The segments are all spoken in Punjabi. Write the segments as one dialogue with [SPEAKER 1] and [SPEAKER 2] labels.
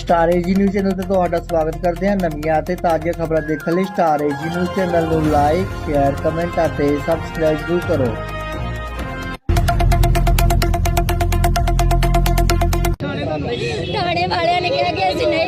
[SPEAKER 1] ਸਟਾਰ ਏਜੀ ਨਿਊਜ਼ ਚੈਨਲ ਤੇ ਤੁਹਾਡਾ ਸਵਾਗਤ ਕਰਦੇ ਹਾਂ ਨਵੀਆਂ ਅਤੇ ਤਾਜ਼ੀਆਂ ਖਬਰਾਂ ਦੇਖਣ ਲਈ ਸਟਾਰ ਏਜੀ ਨਿਊਜ਼ ਚੈਨਲ ਨੂੰ ਲਾਈਕ ਸ਼ੇਅਰ ਕਮੈਂਟ ਅਤੇ ਸਬਸਕ੍ਰਾਈਬ ਜ਼ਰੂਰ ਕਰੋ
[SPEAKER 2] ਥਾਣੇ ਵਾਲਿਆਂ ਨੇ ਕਿਹਾ ਕਿ ਅਸੀਂ ਨਹੀਂ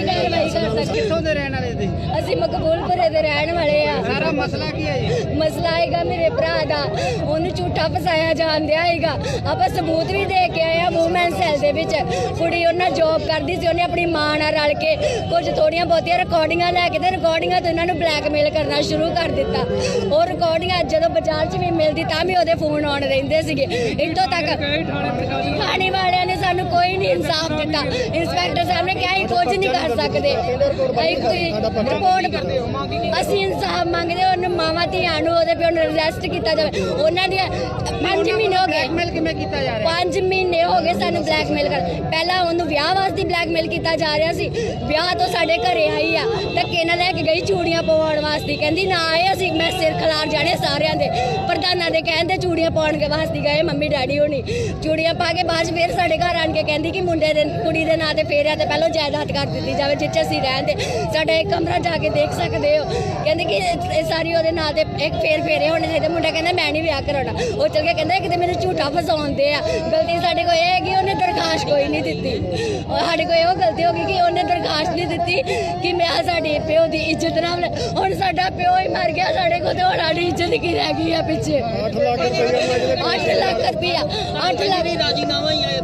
[SPEAKER 2] ਸਕਦੇ
[SPEAKER 3] ਕਿੱਥੋਂ ਦੇ ਰਹਿਣ ਵਾਲੇ ਤੇ
[SPEAKER 2] ਅਸੀਂ ਮਕਬੂਲਪੁਰੇ ਦੇ ਰਹਿਣ ਵਾਲੇ ਆ।
[SPEAKER 3] ਸਾਰਾ ਮਸਲਾ ਕੀ ਹੈ ਜੀ?
[SPEAKER 2] ਮਸਲਾ ਹੈਗਾ ਮੇਰੇ ਭਰਾ ਦਾ। ਉਹਨੂੰ ਝੂਠਾ ਫਸਾਇਆ ਜਾਂਦਿਆ ਹੈਗਾ। ਆਪਾਂ ਸਬੂਤ ਵੀ ਦੇ ਕੇ ਆਏ ਆ ਵੂਮਨ ਸੈਲ ਦੇ ਵਿੱਚ। ਕੁੜੀ ਉਹਨਾਂ ਜੌਬ ਕਰਦੀ ਸੀ ਉਹਨੇ ਆਪਣੀ ਮਾਂ ਨਾਲ ਰਲ ਕੇ ਕੁਝ ਥੋੜੀਆਂ ਬਹੁਤੀਆਂ ਰਿਕਾਰਡਿੰਗਾਂ ਲੈ ਕੇ ਤੇ ਰਿਕਾਰਡਿੰਗਾਂ ਤੋਂ ਇਹਨਾਂ ਨੂੰ ਬਲੈਕਮੇਲ ਕਰਨਾ ਸ਼ੁਰੂ ਕਰ ਦਿੱਤਾ। ਉਹ ਰਿਕਾਰਡਿੰਗਾਂ ਜਦੋਂ ਬਾਜ਼ਾਰ 'ਚ ਵੀ ਮਿਲਦੀ ਤਾਂ ਵੀ ਉਹਦੇ ਫੋਨ ਆਉਣ ਰਹਿੰਦੇ ਸੀਗੇ। ਇੱਥੋਂ ਤੱਕ ਥਾਣੇ ਵਾਲਿਆਂ ਨੇ ਸਾਨੂੰ ਕੋਈ ਨਹੀਂ ਇਨਸਾਫ ਦਿੱਤਾ। ਇੰਸਪੈਕਟਰ ਸਾਹਿਬ ਨੇ ਕਿਹਾ ਅਸੀਂ ਕੁਝ ਨਹੀਂ ਕਰ ਸਕਦੇ। ਰਿਪੋਰਟ ਅਸੀਂ ਇਨਸਾਫ ਮੰਗਦੇ ਉਹਨੂੰ ਮਾਵਾਂ ਧੀਆਂ ਨੂੰ ਉਹਦੇ ਪਿਓ ਨੂੰ ਅਰੈਸਟ ਕੀਤਾ ਜਾਵੇ। ਉਹਨਾਂ ਦੀ 5 ਮਹੀਨੇ ਹੋ ਗਏ।
[SPEAKER 3] ਬਲੈਕਮੇਲ ਕਿਵੇਂ ਕੀਤਾ ਜਾ ਰਿਹਾ?
[SPEAKER 2] 5 ਮਹੀਨੇ ਹੋ ਗਏ ਸਾਨੂੰ ਬਲੈਕਮੇਲ ਕਰ ਪਹਿਲਾਂ ਉਹਨੂੰ ਵਿਆਹ ਵਾਸਤੇ ਬਲੈਕਮੇਲ ਕੀਤਾ ਜਾ ਰਿਹਾ ਸੀ। ਵਿਆਹ ਤੋਂ ਸਾਡੇ ਘਰੇ ਆਈ ਆ ਧੱਕੇ ਨਾਲ ਲੈ ਕੇ ਗਈ ਚੂੜੀਆਂ ਪਵਾਉਣ ਵਾਸਤੇ। ਕਹਿੰਦੀ ਨਾ ਆਏ ਅਸੀਂ ਮੈਂ ਸਿਰ ਖਲਾਰ ਜਾਣੇ ਸਾਰਿਆਂ ਦੇ। ਪ੍ਰਧਾਨਾਂ ਦੇ ਕਹਿੰਦੇ ਚੂੜੀਆਂ ਪਾਉਣ ਕੇ ਵਾਸਤੇ ਗਏ ਮੰਮੀ ਡੈਡੀ ਹੋਣੀ। ਚੂੜੀਆਂ ਪਾ ਕੇ ਬਾਅਦ ਫਿਰ ਸਾਡੇ ਘਰ ਆਣ ਕੇ ਕਹਿੰਦੀ ਕਿ ਮੁੰਡੇ ਦੇ ਕੁੜੀ ਦੇ ਨਾਂ ਤੇ ਫੇਰਿਆ ਤੇ ਪਹਿਲਾਂ ਜਾਇਦਾਦ ਕਰ ਦਿੱਤੀ ਜਾਵੇ ਜਿੱਥੇ ਅਸੀਂ ਰਹਿੰਦੇ ਸਾਡਾ ਇੱਕ ਕਮਰਾ ਜਾ ਕੇ ਦੇਖ ਸਕਦੇ ਹੋ। ਕਹਿੰਦੇ ਕਿ ਇਹ ਸਾਰੀ ਉਹਦੇ ਨਾਂ ਤੇ ਇੱਕ ਫੇਰ ਫੇਰੇ ਹੋਣੇ ਚਾਹੀਦੇ। ਮੁੰਡਾ ਕਹਿੰਦਾ ਮੈਂ ਨਹੀਂ ਵਿਆਹ ਕਰਾਉਣਾ। ਉਹ ਚਲ ਕੇ ਕਹਿੰਦਾ ਕਿਤੇ ਮੈਨੂੰ ਝੂਠਾ ਫਸਾਉਂਦੇ ਆ। ਗਲਤੀ ਸਾਡੇ ਕੋਲ ਇਹ ਹੈ ਕਿ ਉਹਨੇ ਦਰਖਾਸਤ ਕੋਈ ਨਹੀਂ ਦਿੱਤੀ। ਉਹ ਸਾਡੇ ਕੋਲ ਇਹੋ ਗਲਤੀ ਹੋ ਗਈ ਕਿ ਉਹਨੇ ਦਰਖਾਸਤ ਨਹੀਂ ਦਿੱਤੀ ਕਿ ਮੈਂ ਸਾਡੇ ਪਿਓ ਦੀ ਇੱਜ਼ਤ ਨਾ ਹੁਣ ਸਾਡਾ ਪਿਓ ਹੀ ਮਰ ਗਿਆ ਸਾਡੇ ਕੋਲ ਤੇ ਹੁਣ ਸਾਡੀ ਇੱਜ਼ਤ ਕੀ ਰਹਿ ਗਈ ਆ ਪਿੱਛੇ? 8 ਲੱਖ ਰੁਪਇਆ 8 ਲੱਖ
[SPEAKER 3] ਰਾਜੀਨਾਮਾ ਹੀ ਆਇਆ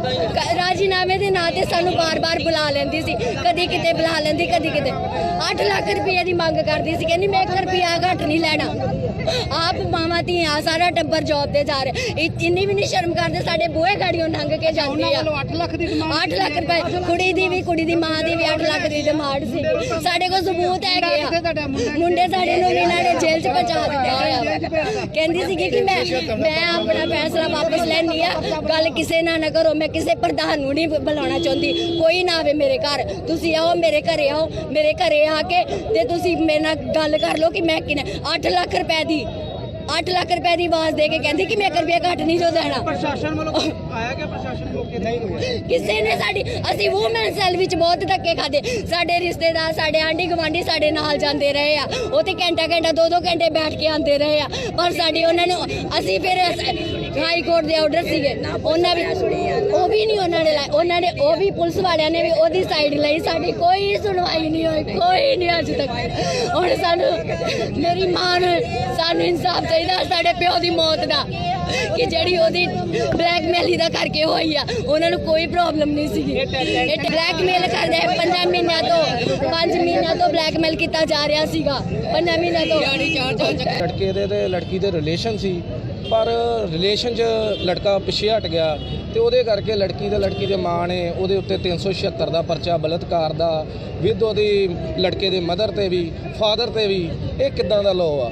[SPEAKER 2] ਰਾਜੀਨਾਮੇ ਦੇ ਨਾਂ ਤੇ ਸਾਨੂੰ ਬਾਰ-ਬਾਰ ਬੁਲਾ ਲੈਂਦੀ ਸੀ। ਕਦੀ ਕਿਤੇ ਬੁਲਾ ਲੈਂਦੀ ਕਦੀ ਕਿਤੇ 8 ਲੱਖ ਰੁਪਏ ਦੀ ਮੰਗ ਕਰਦੀ ਸੀ, ਕਹਿੰਦੀ ਮੈਂ 1 ਰੁਪਿਆ ਘੱਟ ਨਹੀਂ ਲੈਣਾ। ਆਪ ਮਾਵਾਂ ਧੀਆਂ ਸਾਰਾ ਟੱਬਰ ਜੌਬ ਤੇ ਜਾ ਰਿਹਾ। ਇੰਨੀ ਵੀ ਨਹੀਂ ਸ਼ਰਮ ਕਰਦੇ ਸਾਡੇ ਬੂਹੇ ਗਾੜੀਆਂ ਲੰਘ ਕੇ ਜਾਂਦੇ ਆ।
[SPEAKER 3] ਵੱਲੋਂ 8 ਲੱਖ ਦੀ ਡਿਮਾਂਡ
[SPEAKER 2] 8 ਲੱਖ ਰੁਪਏ। ਕੁੜੀ ਦੀ ਵੀ ਕੁੜੀ ਦੀ ਮਾਂ ਦੀ ਵੀ 8 ਲੱਖ ਦੀ ਡਿਮਾਂਡ ਸੀ। ਸਾਡੇ ਕੋਲ ਸਬੂਤ ਹੈਗੇ ਆ।
[SPEAKER 3] ਮੁੰਡਾ
[SPEAKER 2] ਸਾਡੇ ਨੂੰ ਵੀ ਇਹਨਾਂ ਨੇ ਜੇਲ੍ਹ 'ਚ ਪਹੁੰਚਾ ਦਿੱਤਾ ਹੋਇਆ ਕਹਿੰਦੀ ਸੀਗੀ ਕਿ ਮੈਂ ਮੈਂ ਆਪਣਾ ਫੈਸਲਾ ਵਾਪਸ ਲੈਣੀ ਆ। ਗੱਲ ਕਿਸੇ ਨਾਲ ਨਾ ਕਰੋ ਮੈਂ ਕਿਸੇ ਪ੍ਰਧਾਨ ਨੂੰ ਨਹੀਂ ਬੁਲਾਉਣਾ ਚਾਹੁੰਦੀ। ਕੋਈ ਨਾ ਆਵੇ ਮੇਰੇ ਘਰ। ਤੁਸੀਂ ਆਓ ਮੇਰੇ ਘਰੇ ਆਓ। ਮੇਰੇ ਘਰੇ ਆ ਕੇ ਤੇ ਤੁਸੀਂ ਮੇਰੇ ਨਾਲ ਗੱਲ ਕਰ ਲਓ ਕਿ ਮੈਂ ਕਿਨੇ 8 ਲੱਖ ਰੁਪਏ ਦੀ 8 ਲੱਖ ਰੁਪਏ ਦੀ ਆਵਾਜ਼ ਦੇ ਕੇ ਕਹਿੰਦੀ ਕਿ ਮੈਂ 1 ਰੁਪਿਆ ਘੱਟ ਨਹੀਂ ਜੋ ਦੇਣਾ।
[SPEAKER 3] ਪ੍ਰਸ਼ਾਸਨ ਵੱਲੋਂ ਆਇਆ ਕਿ ਪ੍ਰਸ਼ਾਸਨ ਮੌਕੇ ਨਹੀਂ ਹੋਇਆ
[SPEAKER 2] ਕਿਸੇ ਨੇ ਸਾਡੀ ਅਸੀਂ ਵੂਮਨ ਸੈਲ ਵਿੱਚ ਬਹੁਤ ਧੱਕੇ ਖਾਦੇ ਸਾਡੇ ਰਿਸ਼ਤੇਦਾਰ ਸਾਡੇ ਆਂਢੀ ਗਵਾਂਢੀ ਸਾਡੇ ਨਾਲ ਜਾਂਦੇ ਰਹੇ ਆ। ਉਹ ਤੇ ਘੰਟਾ ਘੰਟਾ ਦੋ ਦੋ ਘੰਟੇ ਬੈਠ ਕੇ ਆਂਦੇ ਰਹੇ ਆ। ਪਰ ਸਾਡੀ ਉਹਨਾਂ ਨੂੰ ਅਸੀਂ ਫਿਰ ਹਾਈ ਕੋਰਟ ਦੇ ਆਰਡਰ ਸੀਗੇ। ਉਹਨਾਂ ਵੀ ਉਹ ਵੀ ਨਹੀਂ ਉਹਨਾਂ ਨੇ ਲਾਏ। ਉਹਨਾਂ ਨੇ ਉਹ ਵੀ ਪੁਲਿਸ ਵਾਲਿਆਂ ਨੇ ਵੀ ਉਹਦੀ ਸਾਈਡ ਲਈ। ਸਾਡੀ ਕੋਈ ਸੁਣਵਾਈ ਨਹੀਂ ਹੋਈ ਕੋਈ ਨਹੀਂ ਅੱਜ ਤੱਕ। ਹੁਣ ਸਾਨੂੰ ਮੇਰੀ ਮਾਂ ਨੂੰ ਸਾਨੂੰ ਇਨਸਾਫ ਚਾਹੀਦਾ ਸਾਡੇ ਪਿਓ ਦੀ ਮੌਤ ਦਾ। ਕਿ ਜਿਹੜੀ ਉਹਦੀ ਬਲੈਕਮੇਲ ਦਾ ਕਰਕੇ ਹੋਈ ਆ ਉਹਨਾਂ ਨੂੰ ਕੋਈ ਪ੍ਰੋਬਲਮ ਨਹੀਂ ਸੀਗੀ। ਇਹ ਬਲੈਕਮੇਲ ਕਰਦੇ ਪੰਜਾਂ ਮਹੀਨਿਆਂ ਤੋਂ ਪੰਜ ਮਹੀਨਿਆਂ ਤੋਂ ਬਲੈਕਮੇਲ ਕੀਤਾ ਜਾ ਰਿਹਾ ਸੀਗਾ। ਪੰਜਾਂ ਮਹੀਨਿਆਂ ਤੋਂ।
[SPEAKER 4] ਲੜਕੇ ਦੇ ਤੇ ਲੜਕੀ ਦੇ ਰਿਲੇਸ਼ਨ ਸੀ। ਪਰ ਰਿਲੇਸ਼ਨ 'ਚ ਲੜਕਾ ਪਿੱਛੇ ਹਟ ਗਿਆ ਤੇ ਉਹਦੇ ਕਰਕੇ ਲੜਕੀ ਤੇ ਲੜਕੀ ਦੇ ਮਾਂ ਨੇ ਉਹਦੇ ਉੱਤੇ 376 ਦਾ ਪਰਚਾ, ਬਲਤਕਾਰ ਦਾ ਵਿਦ ਉਹਦੀ ਲੜਕੇ ਦੇ ਮਦਰ ਤੇ ਵੀ ਫਾਦਰ ਤੇ ਵੀ, ਇਹ ਕਿੱਦਾਂ ਦਾ ਲਾਅ ਆ?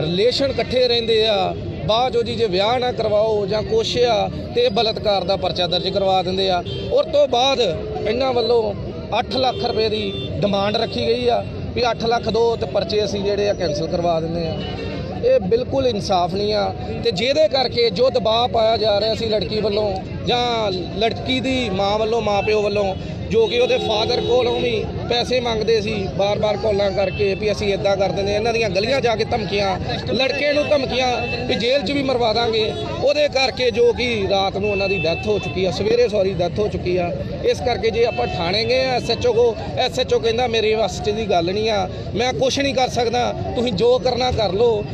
[SPEAKER 4] ਰਿਲੇਸ਼ਨ ਇਕੱਠੇ ਰਹਿੰਦੇ ਆ, ਬਾਅਦ ਉਹ ਜੀ ਜੇ ਵਿਆਹ ਨਾ ਕਰਵਾਓ ਜਾਂ ਕੁਛ ਆ, ਤੇ ਇਹ ਬਲਤਕਾਰ ਦਾ ਪਰਚਾ ਦਰਜ ਕਰਵਾ ਦਿੰਦੇ ਆ। ਔਰ ਤੋਂ ਬਾਅਦ ਇਹਨਾਂ ਵੱਲੋਂ 8 ਲੱਖ ਰੁਪਏ ਦੀ ਡਿਮਾਂਡ ਰੱਖੀ ਗਈ ਆ ਵੀ 8 ਲੱਖ ਦੋ ਤੇ ਪਰਚੇ ਅਸੀਂ ਜਿਹੜੇ ਆ ਕੈਨਸਲ ਕਰਵਾ ਦਿੰਦੇ ਆ। ਇਹ ਬਿਲਕੁਲ ਇਨਸਾਫ ਨਹੀਂ ਆ ਤੇ ਜਿਹਦੇ ਕਰਕੇ ਜੋ ਦਬਾਅ ਪਾਇਆ ਜਾ ਰਿਹਾ ਸੀ ਲੜਕੀ ਵੱਲੋਂ ਜਾਂ ਲੜਕੀ ਦੀ ਮਾਂ ਵੱਲੋਂ, ਮਾਪਿਓ ਵੱਲੋਂ, ਜੋ ਕਿ ਉਹਦੇ ਫਾਦਰ ਕੋਲੋਂ ਵੀ ਪੈਸੇ ਮੰਗਦੇ ਸੀ, ਬਾਰ-ਬਾਰ ਕਾਲਾਂ ਕਰਕੇ ਵੀ ਅਸੀਂ ਇਦਾਂ ਕਰ ਦਿੰਦੇ ਇਹਨਾਂ ਦੀਆਂ ਗਲੀਆਂ ਜਾ ਕੇ ਧਮਕੀਆਂ, ਲੜਕੇ ਨੂੰ ਧਮਕੀਆਂ ਵੀ ਜੇਲ੍ਹ 'ਚ ਵੀ ਮਰਵਾ ਦਾਂਗੇ। ਉਹਦੇ ਕਰਕੇ ਜੋ ਕਿ ਰਾਤ ਨੂੰ ਉਹਨਾਂ ਦੀ ਡੈਥ ਹੋ ਚੁੱਕੀ ਆ, ਸਵੇਰੇ ਸੌਰੀ ਡੈਥ ਹੋ ਚੁੱਕੀ ਆ। ਇਸ ਕਰਕੇ ਜੇ ਆਪਾਂ ਥਾਣੇ ਗਏ ਆ ਐਸਐਚਓ ਕੋ ਐਸਐਚਓ ਕਹਿੰਦਾ, ਮੇਰੇ ਵੱਸ 'ਚ ਦੀ ਗੱਲ ਨਹੀਂ ਆ, ਮੈਂ ਕੁਝ ਨਹੀਂ ਕਰ ਸਕਦਾ, ਤੁਸੀਂ ਜੋ ਕਰਨਾ ਕਰ ਲਓ।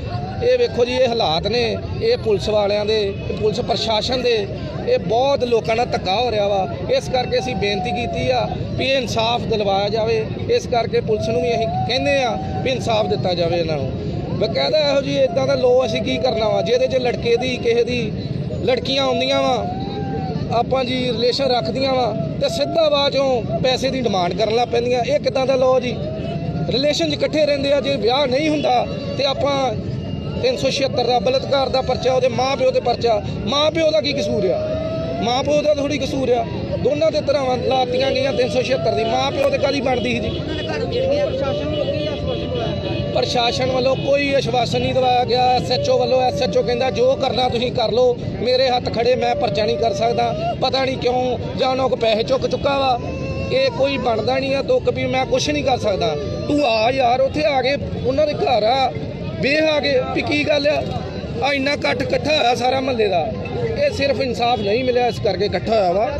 [SPEAKER 4] ਇਹ ਵੇਖੋ ਜੀ, ਇਹ ਹਾਲਾਤ ਨੇ, ਇਹ ਪੁਲਿਸ ਵਾਲਿਆਂ ਦੇ, ਪੁਲਿਸ ਪ੍ਰਸ਼ਾਸਨ ਦੇ ਇਹ ਬਹੁਤ ਲੋਕਾਂ ਨਾਲ ਧੱਕਾ ਹੋ ਰਿਹਾ ਵਾ। ਇਸ ਕਰਕੇ ਅਸੀਂ ਬੇਨਤੀ ਕੀਤੀ ਆ ਵੀ ਇਹ ਇਨਸਾਫ ਦਿਲਵਾਇਆ ਜਾਵੇ। ਇਸ ਕਰਕੇ ਪੁਲਿਸ ਨੂੰ ਵੀ ਅਸੀਂ ਕਹਿੰਦੇ ਆ ਵੀ ਇਨਸਾਫ ਦਿੱਤਾ ਜਾਵੇ ਇਹਨਾਂ ਨੂੰ। ਬਕਾਇਦਾ ਇਹੋ ਜੀ ਇਦਾਂ ਦਾ ਲੋ ਅਸੀਂ ਕੀ ਕਰਨਾ ਵਾ? ਜਿਹਦੇ 'ਚ ਲੜਕੇ ਦੀ, ਕਿਸੇ ਦੀ ਲੜਕੀਆਂ ਆਉਂਦੀਆਂ ਵਾ, ਆਪਾਂ ਜੀ ਰਿਲੇਸ਼ਨ ਰੱਖਦੀਆਂ ਵਾ ਤੇ ਸਿੱਧਾ ਬਾਅਦ ਚੋਂ ਪੈਸੇ ਦੀ ਡਿਮਾਂਡ ਕਰਨ ਲੱਗ ਪੈਂਦੀਆਂ। ਇਹ ਕਿਦਾਂ ਦਾ ਲੋ ਜੀ? ਰਿਲੇਸ਼ਨ 'ਚ ਇਕੱਠੇ ਰਹਿੰਦੇ ਆ। ਜੇ ਵਿਆਹ ਨਹੀਂ ਹੁੰਦਾ ਤੇ ਆਪਾਂ 376 ਦਾ ਬਲਤਕਾਰ ਦਾ ਪਰਚਾ ਉਹਦੇ ਮਾਂ ਪਿਓ ਤੇ ਪਰਚਾ। ਮਾਂ ਪਿਓ ਦਾ ਕੀ ਕਸੂਰ ਆ? ਮਾਂ ਪਿਓ ਦਾ ਥੋੜੀ ਕਸੂਰ ਆ। ਦੋਨਾਂ ਦੇ ਧਰਾਵਾਂ ਲਾਤੀਆਂ ਗਈਆਂ 376 ਦੀ। ਮਾਂ ਪਿਓ ਤੇ ਕਾਦੀ ਬਣਦੀ ਸੀ ਜੀ? ਪ੍ਰਸ਼ਾਸਨ ਵੱਲੋਂ ਕੋਈ ਆਸ਼ਵਾਸਨ ਨਹੀਂ ਦਵਾਇਆ ਗਿਆ। ਐਸਐਚਓ ਵੱਲੋਂ ਐਸਐਚਓ ਕਹਿੰਦਾ ਜੋ ਕਰਨਾ ਤੁਸੀਂ ਕਰ ਲਓ। ਮੇਰੇ ਹੱਥ ਖੜੇ ਮੈਂ ਪਰਚਾ ਨਹੀਂ ਕਰ ਸਕਦਾ। ਪਤਾ ਨਹੀਂ ਕਿਉਂ ਜਾਂ ਉਹਨਾਂ ਕੋ ਪੈਸੇ ਚੁੱਕ ਚੁੱਕਾ ਵਾ। ਇਹ ਕੋਈ ਬਣਦਾ ਨਹੀਂ ਆ। ਦੁੱਖ ਵੀ ਮੈਂ ਕੁਝ ਨਹੀਂ ਕਰ ਸਕਦਾ। ਤੂੰ ਆ ਯਾਰ ਉੱਥੇ ਆ ਕੇ ਉਹਨਾਂ ਦੇ ਘਰ ਆ। ਵੇਖ ਆ ਕੇ ਵੀ ਕੀ ਗੱਲ ਆ। ਆ ਇੰਨਾ ਇਕੱਠ ਇਕੱਠਾ ਹੋਇਆ ਸਾਰਾ ਮਹੱਲੇ ਦਾ। ਇਹ ਸਿਰਫ ਇਨਸਾਫ ਨਹੀਂ ਮਿਲਿਆ ਇਸ ਕਰਕੇ ਇਕੱਠਾ ਹੋਇਆ ਵਾ।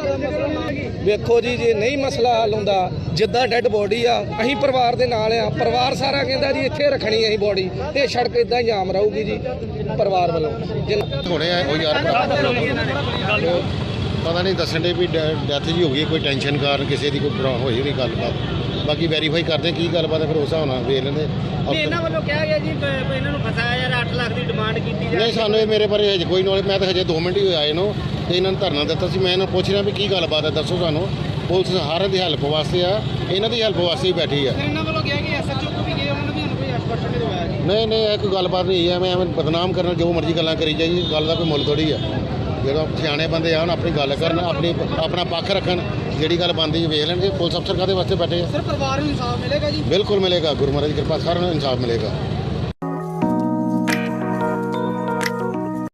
[SPEAKER 4] ਵੇਖੋ ਜੀ, ਜੇ ਨਹੀਂ ਮਸਲਾ ਹੱਲ ਹੁੰਦਾ, ਜਿੱਦਾਂ ਡੈੱਡ ਬੋਡੀ ਆ, ਅਸੀਂ ਪਰਿਵਾਰ ਦੇ ਨਾਲ ਆ। ਪਰਿਵਾਰ ਸਾਰਾ ਕਹਿੰਦਾ ਜੀ, ਇੱਥੇ ਰੱਖਣੀ ਅਸੀਂ ਬੋਡੀ। ਤੇ ਸੜਕ ਇਦਾਂ ਹੀ ਆਮ ਰਹੂਗੀ ਜੀ, ਪਰਿਵਾਰ ਵੱਲੋਂ। ਜਿੰਨਾ
[SPEAKER 5] ਹੁਣੇ ਆਏ ਉਹ ਯਾਰ ਪਤਾ ਨਹੀਂ ਦੱਸਣ ਦੇ ਵੀ ਡੈਥ ਜੀ ਹੋ ਗਈ ਕੋਈ ਟੈਨਸ਼ਨ ਕਾਰਨ ਕਿਸੇ ਦੀ ਕੋਈ ਪ੍ਰੋ- ਹੋਈ ਹੋਈ ਗੱਲਬਾਤ। ਬਾਕੀ ਵੈਰੀਫਾਈ ਕਰਦੇ ਕੀ ਗੱਲਬਾਤ ਹੈ ਫਿਰ ਉਸ ਹਿਸਾਬ ਨਾਲ ਵੇਖ ਲੈਂਦੇ।
[SPEAKER 3] ਇਹਨਾਂ ਵੱਲੋਂ ਕਿਹਾ ਗਿਆ ਜੀ ਇਹਨਾਂ ਨੂੰ ਫਸਾਇਆ ਯਾਰ 8 ਲੱਖ ਦੀ ਡਿਮਾਂਡ ਕੀਤੀ ਜਾ
[SPEAKER 5] ਨਹੀਂ ਸਾਨੂੰ ਇਹ ਮੇਰੇ ਬਾਰੇ ਹਜੇ ਕੋਈ ਨੌਲੇਜ ਮੈਂ ਤਾਂ ਹਜੇ 2 ਮਿੰਟ ਹੀ ਹੋਏ ਆਏ ਨੂੰ ਤੇ ਇਹਨਾਂ ਨੂੰ ਧਰਨਾ ਦਿੱਤਾ ਸੀ। ਮੈਂ ਇਹਨਾਂ ਨੂੰ ਪੁੱਛ ਰਿਹਾ ਵੀ ਕੀ ਗੱਲਬਾਤ ਹੈ ਦੱਸੋ ਸਾਨੂੰ। ਪੁਲਿਸ ਹਰ ਦੀ ਹੈਲਪ ਵਾਸਤੇ ਆ ਇਹਨਾਂ ਦੀ ਹੈਲਪ ਵਾਸਤੇ ਹੀ ਬੈਠੀ ਆ।
[SPEAKER 3] ਇਹਨਾਂ ਵੱਲੋਂ ਕਿਹਾ ਕਿ ਐਸਐਚਓ ਕੋ ਵੀ ਗਏ ਉਹਨਾਂ ਨੇ ਵੀ ਸਾਨੂੰ ਕੋਈ ਆਸ਼ਵਾਸਨ ਨਹੀਂ ਦਵਾਇਆ
[SPEAKER 5] ਨਹੀਂ ਨਹੀਂ ਇਹ ਕੋਈ ਗੱਲਬਾਤ ਨਹੀਂ ਹੈ ਮੈਂ ਐਵੇਂ ਬਦਨਾਮ ਕਰਨ ਜੋ ਮਰਜ਼ੀ ਗੱਲਾਂ ਕਰੀ ਜਾਈ ਗੱਲ ਦਾ ਕੋਈ ਮੁੱਲ ਥੋੜੀ ਆ। ਜਦੋਂ ਸਿਆਣੇ ਬੰਦੇ ਆਉਣ ਆਪਣੀ ਗੱਲ ਕਰਨ ਆਪਣੀ ਆਪਣਾ ਪੱਖ ਰੱਖਣ ਜਿਹੜੀ ਗੱਲ ਬੰਦੀ ਵੇਖ ਲੈਣਗੇ ਪੁਲਿਸ ਅਫਸਰ ਕਾਦੇ ਵਾਸਤੇ ਬੈਠੇ ਆ?
[SPEAKER 3] ਸਰ ਪਰਿਵਾਰ ਨੂੰ ਇਨਸਾਫ ਮਿਲੇਗਾ ਜੀ?
[SPEAKER 5] ਬਿਲਕੁਲ ਮਿਲੇਗਾ ਗੁਰੂ ਮਹਾਰਾਜ ਦੀ ਕਿਰਪਾ ਸਾਰਿਆਂ ਨੂੰ ਇਨਸਾਫ ਮਿਲੇਗਾ।